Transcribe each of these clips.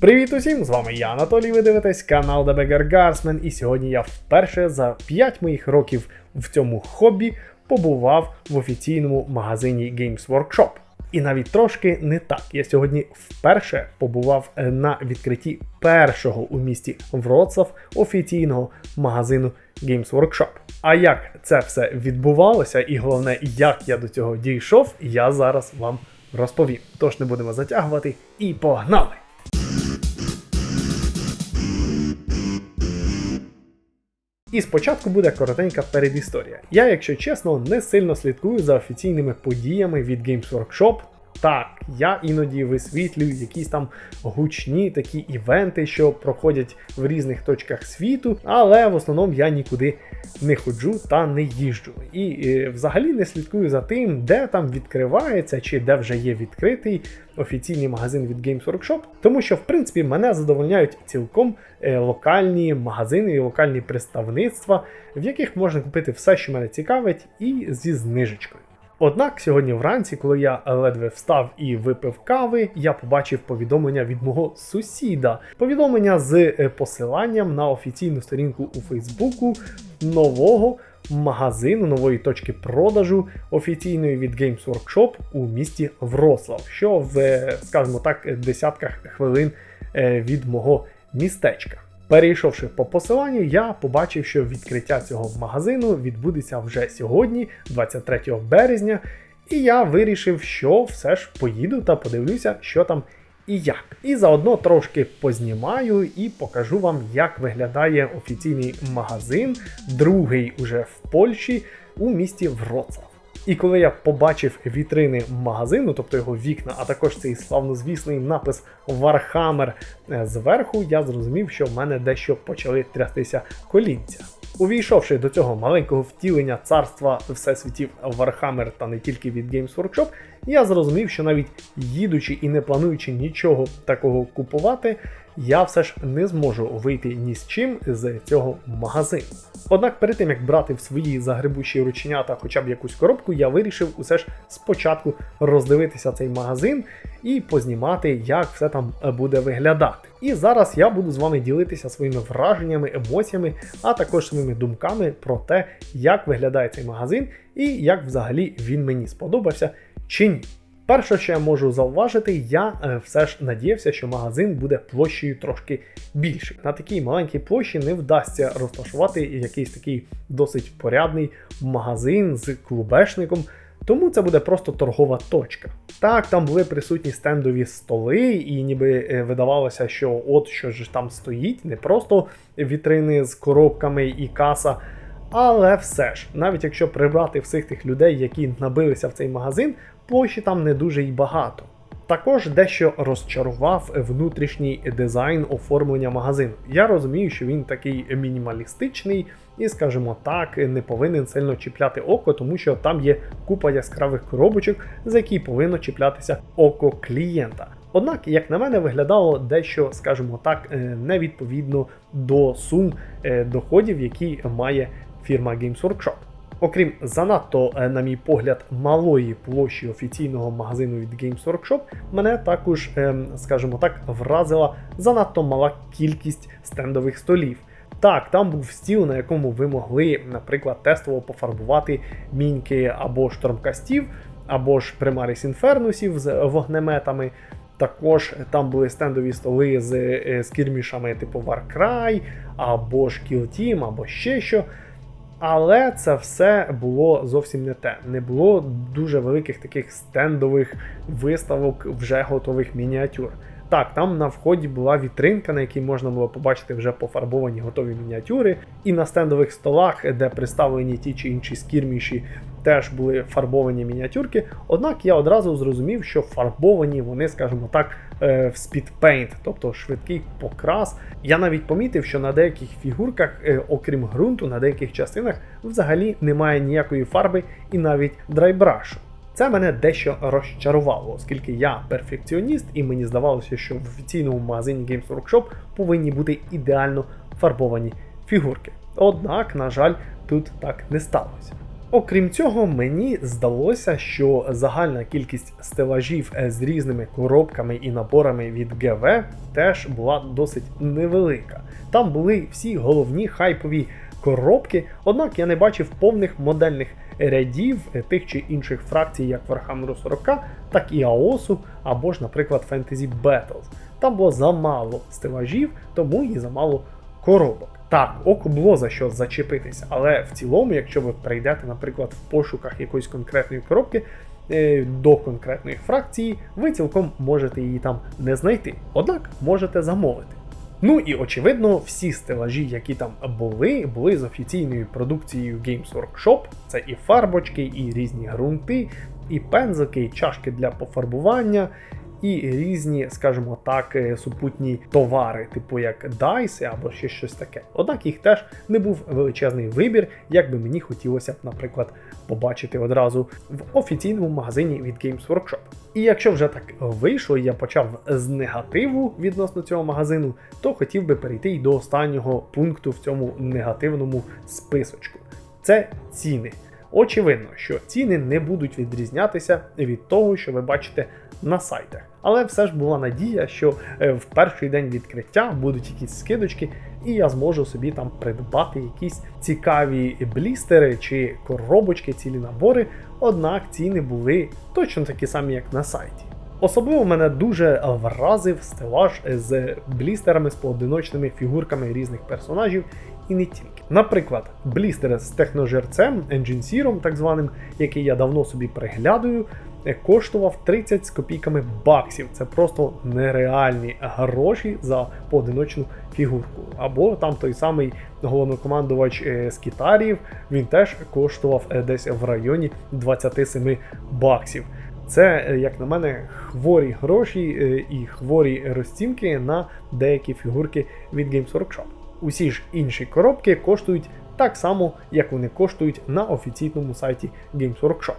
Привіт усім! З вами я, Анатолій. Ви дивитесь канал Beggar Guardsman, і сьогодні я вперше за 5 моїх років в цьому хобі побував в офіційному магазині Games Workshop. І навіть трошки не так. Я сьогодні вперше побував на відкритті першого у місті Вроцлав офіційного магазину Games Workshop. А як це все відбувалося, і головне, як я до цього дійшов, я зараз вам розповім. Тож не будемо затягувати і погнали! І спочатку буде коротенька передісторія. Я, якщо чесно, не сильно слідкую за офіційними подіями від Games Workshop. Так, я іноді висвітлюю якісь там гучні такі івенти, що проходять в різних точках світу, але в основному я нікуди не ходжу та не їжджу. І е, взагалі не слідкую за тим, де там відкривається чи де вже є відкритий офіційний магазин від Games Workshop, тому що в принципі мене задовольняють цілком е, локальні магазини і локальні представництва, в яких можна купити все, що мене цікавить, і зі знижечкою. Однак сьогодні вранці, коли я ледве встав і випив кави, я побачив повідомлення від мого сусіда. Повідомлення з е, посиланням на офіційну сторінку у Фейсбуку нового магазину, нової точки продажу офіційної від Games Workshop у місті Врослав, що в, е, скажімо так, десятках хвилин е, від мого містечка. Перейшовши по посиланню, я побачив, що відкриття цього магазину відбудеться вже сьогодні, 23 березня, і я вирішив, що все ж поїду та подивлюся, що там і як. І заодно трошки познімаю і покажу вам, як виглядає офіційний магазин, другий уже в Польщі у місті Вроцлав. І коли я побачив вітрини магазину, тобто його вікна, а також цей славнозвісний напис Warhammer е, зверху, я зрозумів, що в мене дещо почали трястися колінця. Увійшовши до цього маленького втілення царства всесвітів Warhammer та не тільки від Games Workshop, я зрозумів, що навіть їдучи і не плануючи нічого такого купувати, я все ж не зможу вийти ні з чим з цього магазину. Однак перед тим як брати в свої загребущі рученята хоча б якусь коробку, я вирішив усе ж спочатку роздивитися цей магазин і познімати, як все там буде виглядати. І зараз я буду з вами ділитися своїми враженнями, емоціями, а також своїми думками про те, як виглядає цей магазин і як взагалі він мені сподобався чи ні. Перше, що я можу зауважити, я е, все ж надіявся, що магазин буде площею трошки більший. На такій маленькій площі не вдасться розташувати якийсь такий досить порядний магазин з клубешником. Тому це буде просто торгова точка. Так, там були присутні стендові столи, і ніби е, видавалося, що от що ж там стоїть, не просто вітрини з коробками і каса. Але все ж, навіть якщо прибрати всіх тих людей, які набилися в цей магазин, площі там не дуже й багато. Також дещо розчарував внутрішній дизайн оформлення магазину. Я розумію, що він такий мінімалістичний і, скажімо так, не повинен сильно чіпляти око, тому що там є купа яскравих коробочок, за які повинно чіплятися око клієнта. Однак, як на мене, виглядало дещо, скажімо так, е, невідповідно до сум е, доходів, які має фірма Games Workshop. Окрім занадто, е, на мій погляд, малої площі офіційного магазину від Games Workshop, мене також, ем, скажімо так, вразила занадто мала кількість стендових столів. Так, там був стіл, на якому ви могли, наприклад, тестово пофарбувати міньки або штурмкастів, або ж примаріс інфернусів з вогнеметами. Також там були стендові столи з е, скірмішами типу Warcry, або ж Kill Team, або ще що. Але це все було зовсім не те. Не було дуже великих таких стендових виставок вже готових мініатюр. Так, там на вході була вітринка, на якій можна було побачити вже пофарбовані готові мініатюри. І на стендових столах, де представлені ті чи інші скірміші, теж були фарбовані мініатюрки. Однак я одразу зрозумів, що фарбовані вони, скажімо так, в спідпейнт, тобто швидкий покрас. Я навіть помітив, що на деяких фігурках, е, окрім ґрунту, на деяких частинах взагалі немає ніякої фарби і навіть драйбрашу. Це мене дещо розчарувало, оскільки я перфекціоніст, і мені здавалося, що в офіційному магазині Games Workshop повинні бути ідеально фарбовані фігурки. Однак, на жаль, тут так не сталося. Окрім цього, мені здалося, що загальна кількість стелажів е, з різними коробками і наборами від ГВ теж була досить невелика. Там були всі головні хайпові коробки, однак я не бачив повних модельних рядів е, тих чи інших фракцій, як Warhammer 40, так і АОСу, або ж, наприклад, Fantasy Battles. Там було замало стелажів, тому і замало коробок. Так, око було за що зачепитися, але в цілому, якщо ви прийдете, наприклад, в пошуках якоїсь конкретної коробки е, до конкретної фракції, ви цілком можете її там не знайти. Однак можете замовити. Ну і очевидно, всі стелажі, які там були, були з офіційною продукцією Games Workshop. Це і фарбочки, і різні ґрунти, і пензики, і чашки для пофарбування, і різні, скажімо так, е, супутні товари, типу як дайси або ще щось таке. Однак їх теж не був величезний вибір, як би мені хотілося б, наприклад, побачити одразу в офіційному магазині від Games Workshop. І якщо вже так вийшло, я почав з негативу відносно цього магазину, то хотів би перейти й до останнього пункту в цьому негативному списочку. Це ціни. Очевидно, що ціни не будуть відрізнятися від того, що ви бачите на сайтах. Але все ж була надія, що е, в перший день відкриття будуть якісь скидочки, і я зможу собі там придбати якісь цікаві блістери чи коробочки, цілі набори. Однак ціни були точно такі самі, як на сайті. Особливо мене дуже вразив стелаж з блістерами з поодиночними фігурками різних персонажів і не тільки. Наприклад, блістер з техножерцем, Engine Serum, так званим, який я давно собі приглядаю, е, коштував 30 з копійками баксів. Це просто нереальні гроші за поодиночну фігурку. Або там той самий головнокомандувач е, з Китарів, він теж коштував е, десь в районі 27 баксів. Це, як на мене, хворі гроші і хворі розцінки на деякі фігурки від Games Workshop. Усі ж інші коробки коштують так само, як вони коштують на офіційному сайті Games Workshop.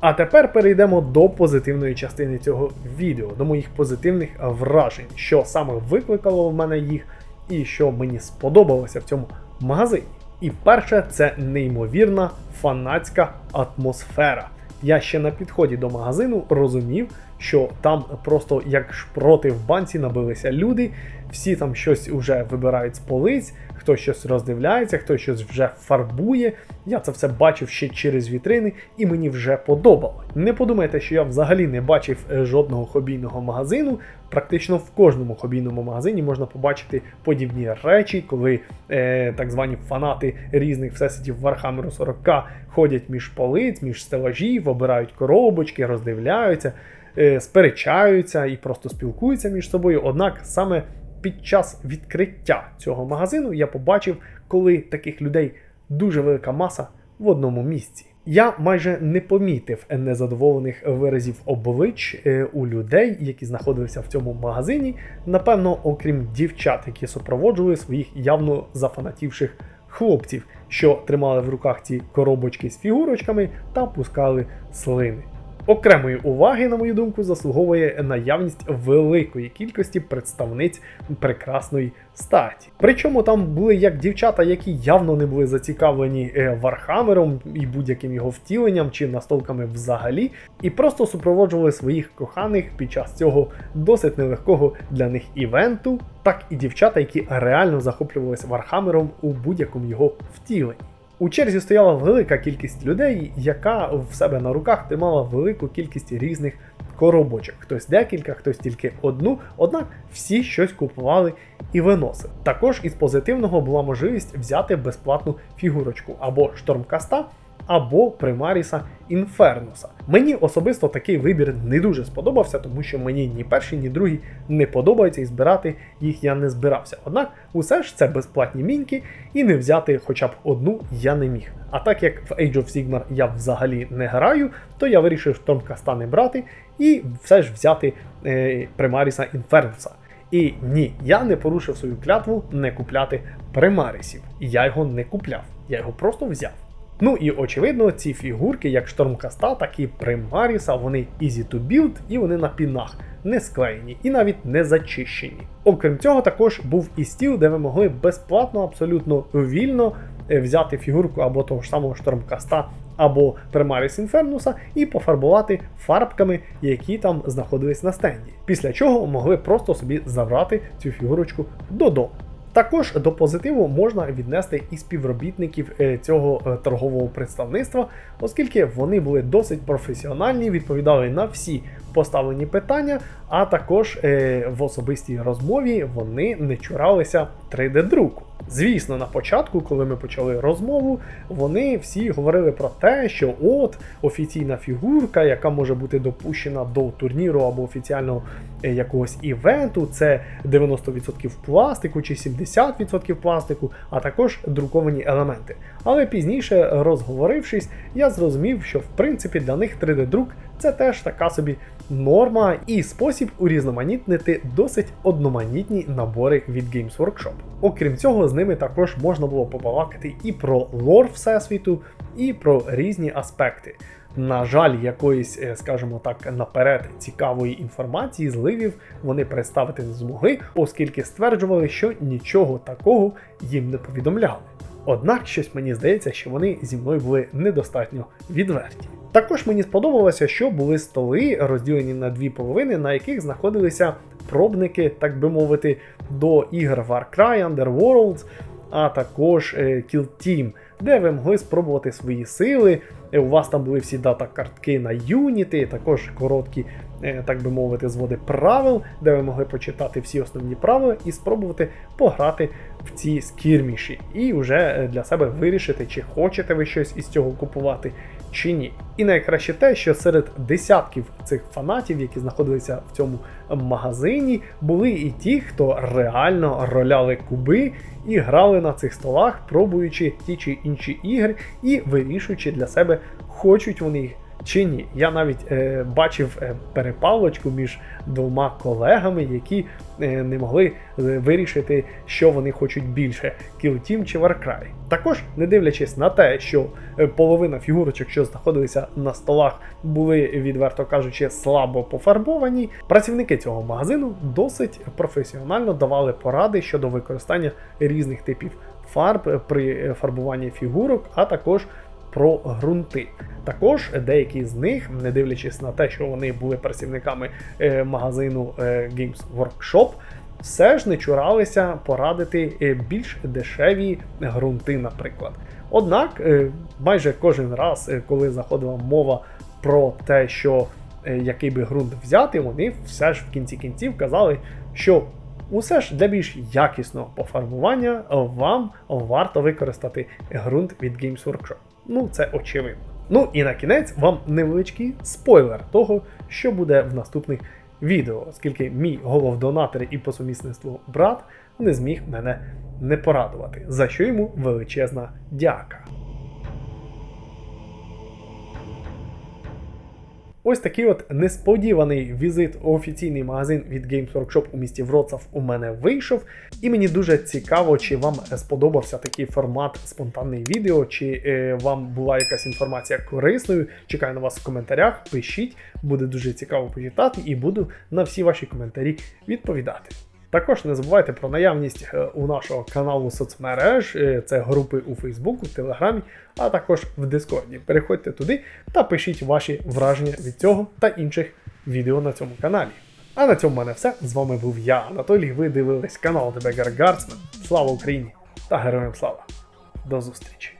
А тепер перейдемо до позитивної частини цього відео, до моїх позитивних вражень, що саме викликало в мене їх і що мені сподобалося в цьому магазині. І перше, це неймовірна фанатська атмосфера. Я ще на підході до магазину розумів, що там просто як шпроти в банці набилися люди, всі там щось вже вибирають з полиць, хтось щось роздивляється, хтось щось вже фарбує. Я це все бачив ще через вітрини, і мені вже подобало. Не подумайте, що я взагалі не бачив е, жодного хобійного магазину. Практично в кожному хобійному магазині можна побачити подібні речі, коли е, так звані фанати різних всесвітів Warhammer 40 ходять між полиць, між стелажів, обирають коробочки, роздивляються. Е, сперечаються і просто спілкуються між собою. Однак саме під час відкриття цього магазину я побачив, коли таких людей дуже велика маса в одному місці. Я майже не помітив незадоволених виразів облич е, у людей, які знаходилися в цьому магазині. Напевно, окрім дівчат, які супроводжували своїх явно зафанатівших хлопців, що тримали в руках ці коробочки з фігурочками та пускали слини. Окремої уваги, на мою думку, заслуговує наявність великої кількості представниць прекрасної статі. Причому там були як дівчата, які явно не були зацікавлені е, Вархамером і будь-яким його втіленням чи настолками взагалі, і просто супроводжували своїх коханих під час цього досить нелегкого для них івенту, так і дівчата, які реально захоплювалися Вархамером у будь-якому його втіленні. У черзі стояла велика кількість людей, яка в себе на руках тримала велику кількість різних коробочок. Хтось декілька, хтось тільки одну, однак всі щось купували і виносили. Також із позитивного була можливість взяти безплатну фігурочку або штормкаста, або примаріса Інфернуса. Мені особисто такий вибір не дуже сподобався, тому що мені ні перший, ні другий не подобається і збирати їх я не збирався. Однак, усе ж це безплатні міньки, і не взяти хоча б одну я не міг. А так як в Age of Sigmar я взагалі не граю, то я вирішив Штормкаста не брати і все ж взяти е, Примаріса Інфернуса. І ні, я не порушив свою клятву не купляти примарисів. Я його не купляв, я його просто взяв. Ну і очевидно, ці фігурки, як Штормкаста, так і Примаріса, вони easy to build і вони на пінах, не склеєні і навіть не зачищені. Окрім цього, також був і стіл, де ви могли безплатно, абсолютно вільно е, взяти фігурку або того ж самого Штормкаста, або Примаріс Інфернуса і пофарбувати фарбками, які там знаходились на стенді. Після чого могли просто собі забрати цю фігурочку додому. Також до позитиву можна віднести і співробітників е, цього е, торгового представництва, оскільки вони були досить професіональні, відповідали на всі поставлені питання, а також е, в особистій розмові вони не чуралися 3D-друку. Звісно, на початку, коли ми почали розмову, вони всі говорили про те, що от офіційна фігурка, яка може бути допущена до турніру або офіціального е, якогось івенту, це 90% пластику чи 70% пластику, а також друковані елементи. Але пізніше, розговорившись, я зрозумів, що в принципі для них 3D-друк це теж така собі норма і спосіб урізноманітнити досить одноманітні набори від Games Workshop. Окрім цього, з ними також можна було побалакати і про лор Всесвіту, і про різні аспекти. На жаль, якоїсь, е, скажімо так, наперед цікавої інформації зливів вони представити не змогли, оскільки стверджували, що нічого такого їм не повідомляли. Однак щось мені здається, що вони зі мною були недостатньо відверті. Також мені сподобалося, що були столи розділені на дві половини, на яких знаходилися пробники, так би мовити, до ігор Far Cry, Underworlds, а також е, Kill Team, де ви могли спробувати свої сили. Е, У вас там були всі дата-картки на Unity, також короткі, е, так би мовити, зводи правил, де ви могли почитати всі основні правила і спробувати пограти в ці скірміші, і вже е, для себе вирішити, чи хочете ви щось із цього купувати, чи ні. І найкраще те, що серед десятків цих фанатів, які знаходилися в цьому магазині, були і ті, хто реально роляли куби і грали на цих столах, пробуючи ті чи інші ігри і вирішуючи для себе, хочуть вони їх. Чи ні, я навіть е, бачив е, перепалочку між двома колегами, які е, не могли е, вирішити, що вони хочуть більше: Kill Team чи Warcry. Також, не дивлячись на те, що е, половина фігурочок, що знаходилися на столах, були, відверто кажучи, слабо пофарбовані, працівники цього магазину досить професіонально давали поради щодо використання різних типів фарб при фарбуванні фігурок, а також про ґрунти. Також деякі з них, не дивлячись на те, що вони були працівниками е, магазину е, Games Workshop, все ж не чуралися порадити е, більш дешеві ґрунти, наприклад. Однак, майже кожен раз, коли заходила мова про те, що який би ґрунт взяти, вони все ж в кінці кінців казали, що усе ж для більш якісного пофарбування вам варто використати ґрунт від Games Workshop. Ну, це очевидно. Ну і на кінець вам невеличкий спойлер того, що буде в наступних відео, оскільки мій головдонатор і по сумісництву брат не зміг мене не порадувати, за що йому величезна дяка. Ось такий от несподіваний візит у офіційний магазин від Games Workshop у місті Вроцлав у мене вийшов. І мені дуже цікаво, чи вам сподобався такий формат спонтанний відео, чи е, вам була якась інформація корисною. Чекаю на вас в коментарях. Пишіть, буде дуже цікаво почитати і буду на всі ваші коментарі відповідати. Також не забувайте про наявність е, у нашого каналу соцмереж, е, це групи у Фейсбуку, Телеграмі, а також в Дискорді. Переходьте туди та пишіть ваші враження від цього та інших відео на цьому каналі. А на цьому в мене все. З вами був я, Анатолій. Ви дивились канал The Beggar. Слава Україні та героям слава! До зустрічі!